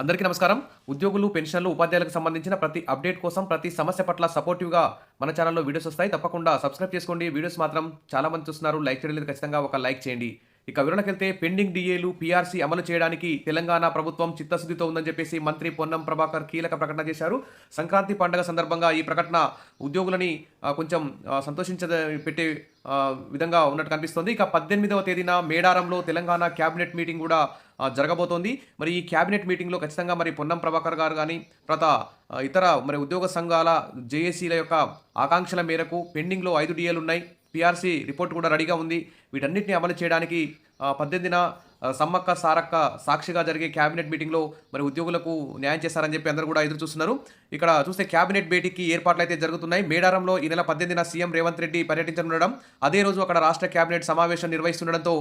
అందరికీ నమస్కారం. ఉద్యోగులు పెన్షన్లు ఉపాధ్యాయులకు సంబంధించిన ప్రతి అప్డేట్ కోసం ప్రతి సమస్య పట్ల సపోర్టివ్గా మన ఛానల్లో వీడియోస్ వస్తాయి. తప్పకుండా సబ్స్క్రైబ్ చేసుకోండి. వీడియోస్ మాత్రం చాలా మంది చూస్తున్నారు. లైక్ చేయలేదు ఖచ్చితంగా ఒక లైక్ చేయండి. ఇక వివరణకెళ్తే పెండింగ్ డిఏలు పీఆర్సీ అమలు చేయడానికి తెలంగాణ ప్రభుత్వం చిత్తశుద్ధితో ఉందని చెప్పేసి మంత్రి పొన్నం ప్రభాకర్ కీలక ప్రకటన చేశారు. సంక్రాంతి పండుగ సందర్భంగా ఈ ప్రకటన ఉద్యోగులని కొంచెం సంతోషించ పెట్టే విధంగా ఉన్నట్టు కనిపిస్తోంది. ఇక పద్దెనిమిదవ తేదీన మేడారంలో తెలంగాణ క్యాబినెట్ మీటింగ్ కూడా జరగబోతోంది. మరి ఈ క్యాబినెట్ మీటింగ్లో ఖచ్చితంగా మరి పొన్నం ప్రభాకర్ గారు కానీ తర్వాత ఇతర మరి ఉద్యోగ సంఘాల జేఏసీల యొక్క ఆకాంక్షల మేరకు పెండింగ్లో ఐదు డిఏలు ఉన్నాయి పిఆర్సీ రిపోర్ట్ కూడా రెడీగా ఉంది. వీటన్నిటిని అమలు చేయడానికి పద్దెనిమిదిన సమ్మక్క సారక్క సాక్షిగా జరిగే క్యాబినెట్ మీటింగ్లో మరి ఉద్యోగులకు న్యాయం చేస్తారని చెప్పి అందరూ కూడా ఎదురు చూస్తున్నారు ఇక్కడ చూస్తే క్యాబినెట్ భేటీకి ఏర్పాట్లు అయితే జరుగుతున్నాయి. మేడారంలో ఈ నెల పద్దెనిమిదిన సీఎం రేవంత్ రెడ్డి పర్యటించనుండడం అదే రోజు అక్కడ రాష్ట్ర క్యాబినెట్ సమావేశం నిర్వహిస్తుండడంతో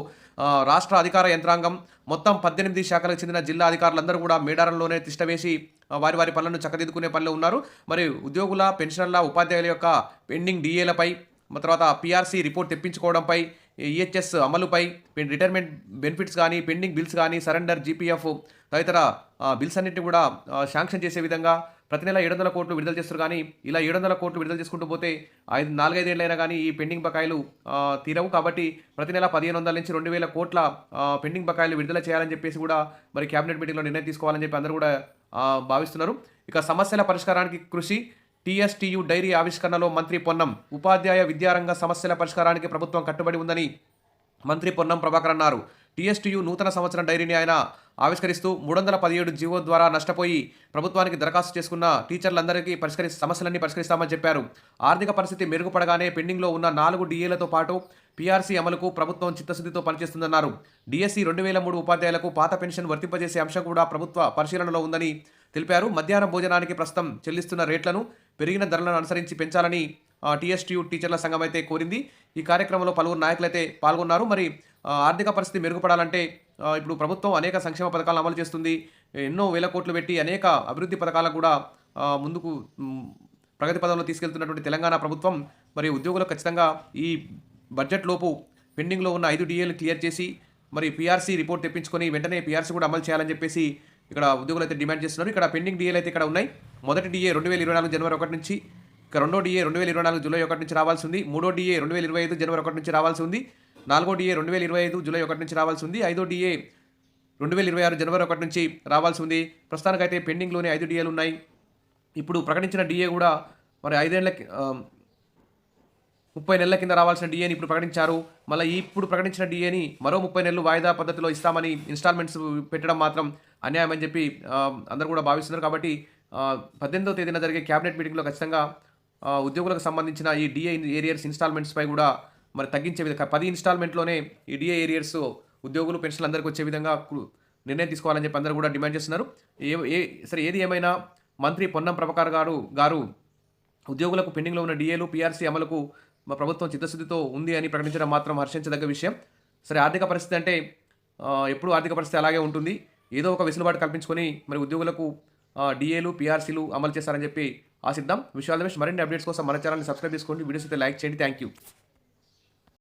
రాష్ట్ర అధికార యంత్రాంగం మొత్తం పద్దెనిమిది శాఖలకు చెందిన జిల్లా అధికారులందరూ కూడా మేడారంలోనే తిష్టవేసి వారి వారి పనులను చక్కదిద్దుకునే పనిలో ఉన్నారు. మరి ఉద్యోగుల పెన్షనర్ల ఉపాధ్యాయుల యొక్క పెండింగ్ డిఏలపై తర్వాత పిఆర్సీ రిపోర్ట్ తెప్పించుకోవడంపై ఈహెచ్ఎస్ అమలుపై రిటైర్మెంట్ బెనిఫిట్స్ కానీ పెండింగ్ బిల్స్ కానీ సరెండర్ జీపీఎఫ్ తదితర బిల్స్ అన్నింటినీ కూడా శాంక్షన్ చేసే విధంగా ప్రతి నెల ఏడు వందల కోట్లు విడుదల చేస్తారు కానీ ఇలా ఏడు వందల కోట్లు విడుదల చేసుకుంటూ పోతే ఐదు నాలుగైదేళ్ళైనా కానీ ఈ పెండింగ్ బకాయిలు తీరవు కాబట్టి ప్రతి నెల పదిహేను వందల నుంచి రెండు వేల కోట్ల పెండింగ్ బకాయిలు విడుదల చేయాలని చెప్పేసి కూడా మరి క్యాబినెట్ మీటింగ్లో నిర్ణయం తీసుకోవాలని చెప్పి అందరూ కూడా భావిస్తున్నారు. ఇక సమస్యల పరిష్కారానికి కృషి టీఎస్టీయు డైరీ ఆవిష్కరణలో మంత్రి పొన్నం ఉపాధ్యాయ విద్యారంగ సమస్యల పరిష్కారానికి ప్రభుత్వం కట్టుబడి ఉందని మంత్రి పొన్నం ప్రభాకర్ అన్నారు. టీఎస్టీయు నూతన సంవత్సరం డైరీని ఆయన ఆవిష్కరిస్తూ మూడు వందల పదిహేడు జీవో ద్వారా నష్టపోయి ప్రభుత్వానికి దరఖాస్తు చేసుకున్న టీచర్లందరికీ పరిష్కరి సమస్యలన్నీ పరిష్కరిస్తామని చెప్పారు. ఆర్థిక పరిస్థితి మెరుగుపడగానే పెండింగ్లో ఉన్న నాలుగు డిఏలతో పాటు పీఆర్సీ అమలుకు ప్రభుత్వం చిత్తశుద్ధితో పనిచేస్తుందన్నారు. డిఎస్సి రెండు వేల మూడు ఉపాధ్యాయులకు పాత పెన్షన్ వర్తింపజేసే అంశం కూడా ప్రభుత్వ పరిశీలనలో ఉందని తెలిపారు. మధ్యాహ్న భోజనానికి ప్రస్తుతం చెల్లిస్తున్న రేట్లను పెరిగిన ధరలను అనుసరించి పెంచాలని టీఎస్టీయూ టీచర్ల సంఘం అయితే కోరింది. ఈ కార్యక్రమంలో పలువురు నాయకులైతే పాల్గొన్నారు. మరి ఆర్థిక పరిస్థితి మెరుగుపడాలంటే ఇప్పుడు ప్రభుత్వం అనేక సంక్షేమ పథకాలను అమలు చేస్తుంది. ఎన్నో వేల కోట్లు పెట్టి అనేక అభివృద్ధి పథకాలకు కూడా ముందుకు ప్రగతి పదంలో తీసుకెళ్తున్నటువంటి తెలంగాణ ప్రభుత్వం మరి ఉద్యోగులకు ఖచ్చితంగా ఈ బడ్జెట్ లోపు పెండింగ్లో ఉన్న ఐదు డిఏలు క్లియర్ చేసి మరి పీఆర్సీ రిపోర్ట్ తెప్పించుకొని వెంటనే పీఆర్సీ కూడా అమలు చేయాలని చెప్పేసి ఇక్కడ ఉద్యోగులు అయితే డిమాండ్ చేస్తున్నారు. ఇక్కడ పెండింగ్ డిఏలు అయితే ఇక్కడ ఉన్నాయి. మొదటి డిఏ రెండు వేల ఇరవై నాలుగు జనవరి ఒకటి నుంచి ఇక రెండో డిఏ రెండు వేల ఇరవై నాలుగు జూలై ఒకటి నుంచి రావాల్సి ఉంది మూడో డిఏ రెండు వేల ఇరవై ఐదు జనవరి ఒకటి నుంచి రావాల్సి ఉంది నాలుగో డిఏ రెండు వేల ఇరవై ఐదు జూలై ఒకటి నుంచి రావాల్సి ఉంది ఐదో డిఏ రెండు వేల ఇరవై ఆరు జనవరి ఒకటి నుంచి రావాల్సి ఉంది. ప్రస్తుతానికైతే పెండింగ్లోనే ఐదు డిఏలు ఉన్నాయి. ఇప్పుడు ప్రకటించిన డిఏ కూడా మరి ఐదేళ్ళ ముప్పై నెలల కింద రావాల్సిన డిఏని ఇప్పుడు ప్రకటించారు. మళ్ళీ ఇప్పుడు ప్రకటించిన డిఏని మరో ముప్పై నెలలు వాయిదా పద్ధతిలో ఇస్తామని ఇన్స్టాల్మెంట్స్ పెట్టడం మాత్రం అన్యాయం అని చెప్పి అందరూ కూడా భావిస్తున్నారు. కాబట్టి పద్దెనిమిదవ తేదీన జరిగే క్యాబినెట్ మీటింగ్లో ఖచ్చితంగా ఉద్యోగులకు సంబంధించిన ఈ డిఏ ఏరియర్స్ ఇన్స్టాల్మెంట్స్పై కూడా మరి తగ్గించే విధంగా పది ఇన్స్టాల్మెంట్లోనే ఈ డిఏ ఏరియర్స్ ఉద్యోగులు పెన్షన్లు అందరికీ వచ్చే విధంగా కు- నిర్ణయం తీసుకోవాలని చెప్పి అందరూ కూడా డిమాండ్ చేస్తున్నారు. ఏ ఏ సరే ఏది ఏమైనా మంత్రి పొన్నం ప్రభాకర్ గారు గారు ఉద్యోగులకు పెండింగ్లో ఉన్న డిఏలు పీఆర్సీ అమలుకు మా ప్రభుత్వం చిత్తశుద్ధితో ఉంది అని ప్రకటించడం మాత్రం హర్షించదగ్గ విషయం. సరే ఆర్థిక పరిస్థితి అంటే ఎప్పుడూ ఎప్పుడు ఆర్థిక పరిస్థితి అలాగే ఉంటుంది. ఏదో ఒక వెసులుబాటు కల్పించుకొని మరి ఉద్యోగులకు డిఏలు పీఆర్సీలు అమలు చేస్తారని చెప్పి ఆశిద్దాం. విషయాల మరిన్ని అప్డేట్స్ కోసం మన ఛానల్ని సబ్స్క్రైబ్ చేసుకోండి. వీడియోస్ అయితే లైక్ చేయండి. Thank you